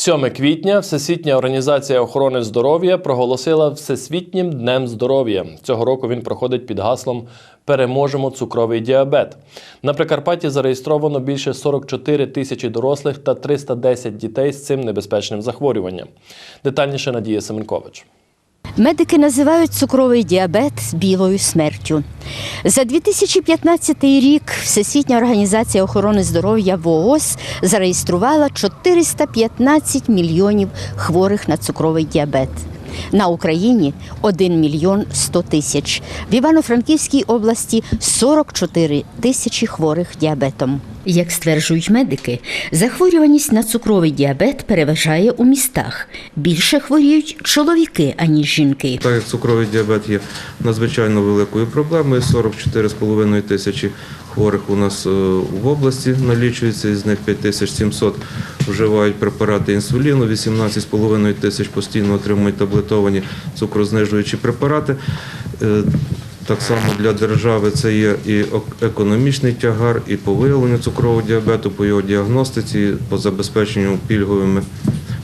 7 квітня Всесвітня організація охорони здоров'я проголосила Всесвітнім днем здоров'я. Цього року він проходить під гаслом Переможемо цукровий діабет. На Прикарпатті зареєстровано більше 44 тисячі дорослих та 310 дітей з цим небезпечним захворюванням. Детальніше Надія Семенкович. Медики називають цукровий діабет білою смертю. За 2015 рік Всесвітня організація охорони здоров'я ВООЗ зареєструвала 415 мільйонів хворих на цукровий діабет. На Україні 1 мільйон 100 тисяч. В Івано-Франківській області 44 тисячі хворих діабетом. Як стверджують медики, захворюваність на цукровий діабет переважає у містах. Більше хворіють чоловіки, аніж жінки. Так як цукровий діабет є надзвичайно великою проблемою, 44,5 тисячі хворих у нас е, в області налічується, із них 5700 вживають препарати інсуліну, 18,5 тисяч постійно отримують таблетовані цукрознижуючі препарати. Так само для держави це є і економічний тягар, і по виявленню цукрового діабету, по його діагностиці, по забезпеченню пільговими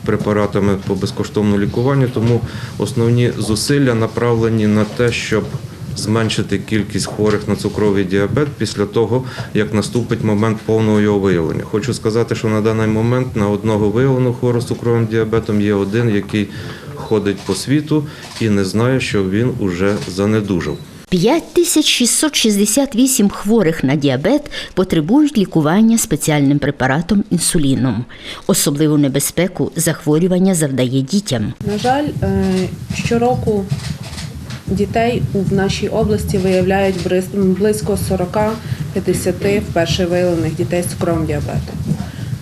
препаратами по безкоштовному лікуванню. Тому основні зусилля направлені на те, щоб зменшити кількість хворих на цукровий діабет після того, як наступить момент повного його виявлення. Хочу сказати, що на даний момент на одного виявленого хворого з цукровим діабетом є один, який ходить по світу і не знає, що він уже занедужав. 5668 хворих на діабет потребують лікування спеціальним препаратом інсуліном. Особливу небезпеку захворювання завдає дітям. На жаль, е, щороку дітей у нашій області виявляють близько 40-50 вперше виявлених дітей з цукровим діабетом.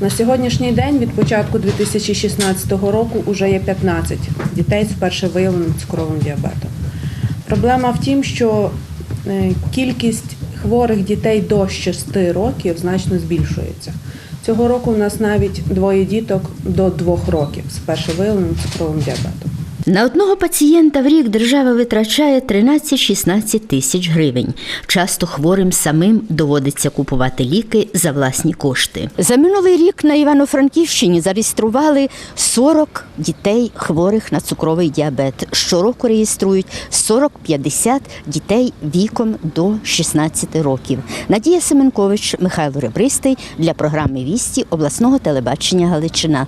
На сьогоднішній день від початку 2016 року вже є 15 дітей з вперше виявленим цукровим діабетом. Проблема в тім, що е, кількість хворих дітей до 6 років значно збільшується. Цього року у нас навіть двоє діток до 2 років з вперше виявленим цукровим діабетом. На одного пацієнта в рік держава витрачає 13-16 тисяч гривень. Часто хворим самим доводиться купувати ліки за власні кошти. За минулий рік на Івано-Франківщині зареєстрували 40 дітей хворих на цукровий діабет. Щороку реєструють 40-50 дітей віком до 16 років. Надія Семенкович, Михайло Ребристий для програми Вісті обласного телебачення Галичина.